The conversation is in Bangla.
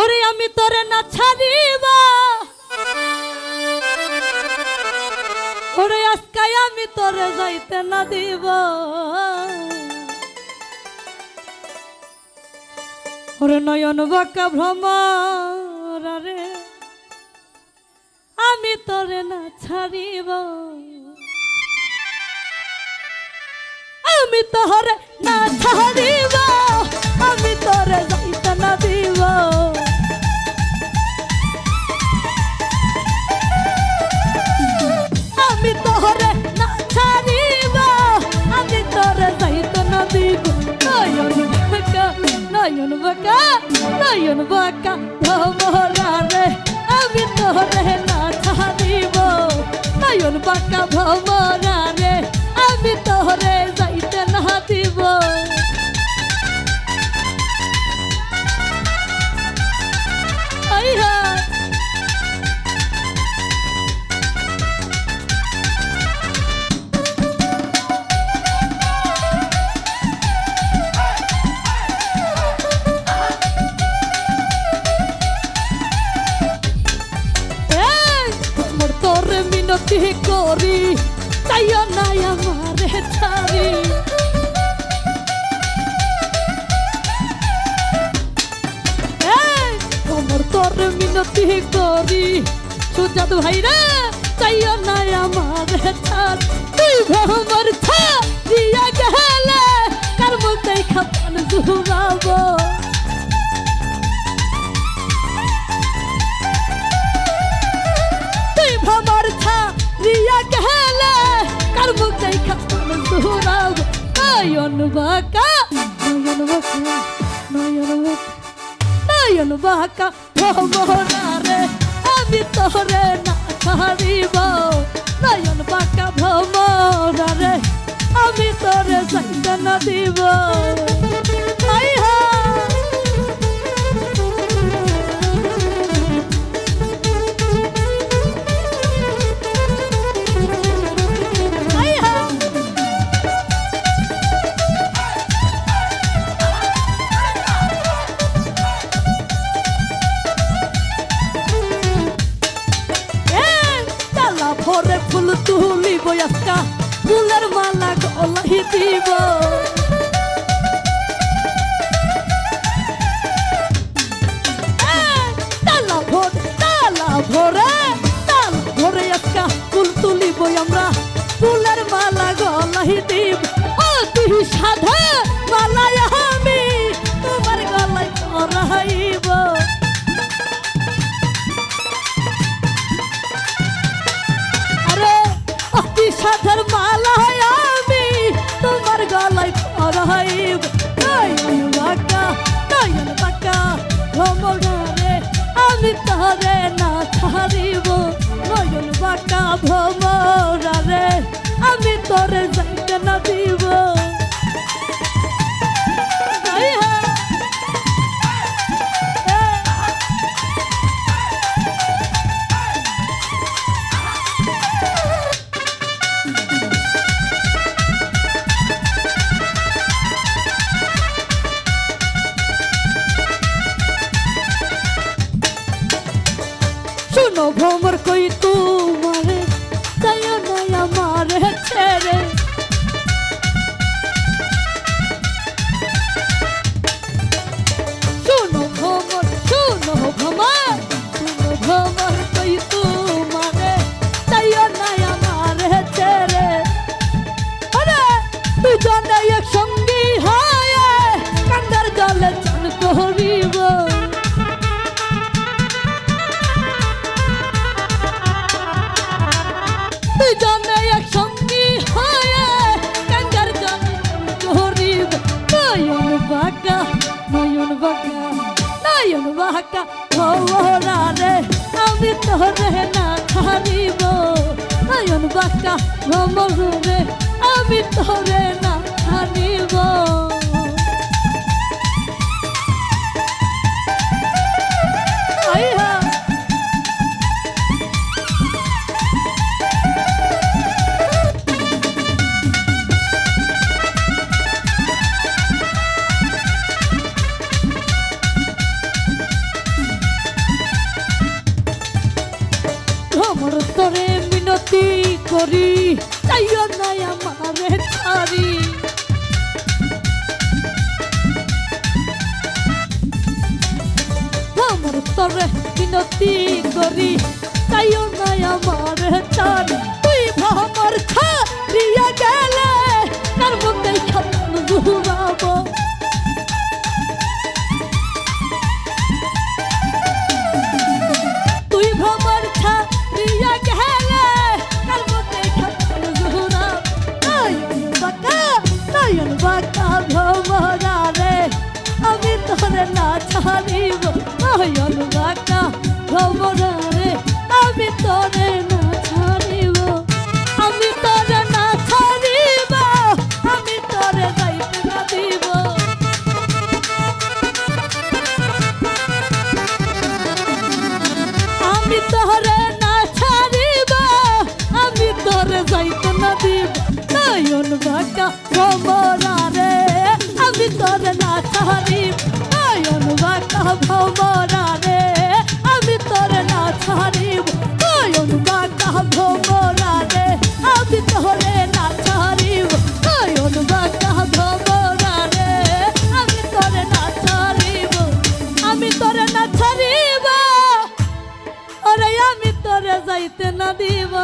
ওরে আমি তোরে না ছাড়িবা। ওরে আজকাই আমি তোরে যাইতে না দিব। ওরে নয়ন বাঁকা ভ্রমর আমি তোরে না ছাড়িব। আমি তোরে না ছাড়িব। বাঁকা, নয়ন বাঁকা ভমরা রে, আমি তোরে না ছাড়িব। নয়ন বাঁকা ভমরা রে, আমি তোরে যাইতে না দিব। মিনতি করি? তাইও নাই আমারে ছাড়ি। এই, মোর তোরে মিনতি করি। সুজাত ভাই রে তাইও নাই আমারে ছাড়। তুই ভ্রমর ছা নয়ন বাঁকা নয়ন বাঁকা নয়ন বাঁকা নয়ন বাঁকা ভ্রমরা রে আমি তোরে না ছাড়িব নয়ন বাঁকা ভ্রমরা রে আমি তোরে যাইতে না দিব আজকা ফুলের মালা গলাই দিব তালা আমরা ফুলের মালা গলাই দিব সাধে সাধের মালায় আমি, তোমার গলায় পরাইব নয়ন বাঁকা নয়ন বাঁকা, ভ্রমণারে আমি তারে না ছাড়িব শুনো ভ্রমর কই তোমারে? তাই নাই আমার ছেড়ে। শুনো ভ্রমর শুনো ভ্রমর শুনো ভ্রমর কই তোমারে? তাই নাই আমার ছেড়ে। আরে, দুজনে একসঙ্গী একসঙ্গী হয়ে কাঙ্গার জলে করিব নয়ন বাঁকা নয়ন বাঁকা নয়ন বাঁকা। ভরা রে, আমি তোরে না ছাড়িব নয়ন বাঁকা ভ্রমর রে আমি তোরে মিনতি করি চাইও নাই আমারে ছাড়ি। আমার তোরে মিনতি করি চাইও নাই আমারে ছাড়ি। তুই ভামর ছাড়িয়া গেলে ছাড়িব নয়ন বাঁকা ভ্রমরা রে আমি তোরে না ছাড়িব। আমি তোরে না ছাড়িব, আমি তোরে যাইতে না দিব। আমি তোরে না ছাড়িব, আমি তোরে যাইতে না দিব। নয়ন বাঁকা ভমরা রে আমি তোরে না ছাড়িব। ভমরা রে, আমি তোরে না ছাড়িব রে, আমি তোরে না ছাড়িব, নয়ন বাঁকা রে, আমি তোরে না আমি তোরে না ছাড়িব। ওরে আমি তোরে যাইতে না দিব।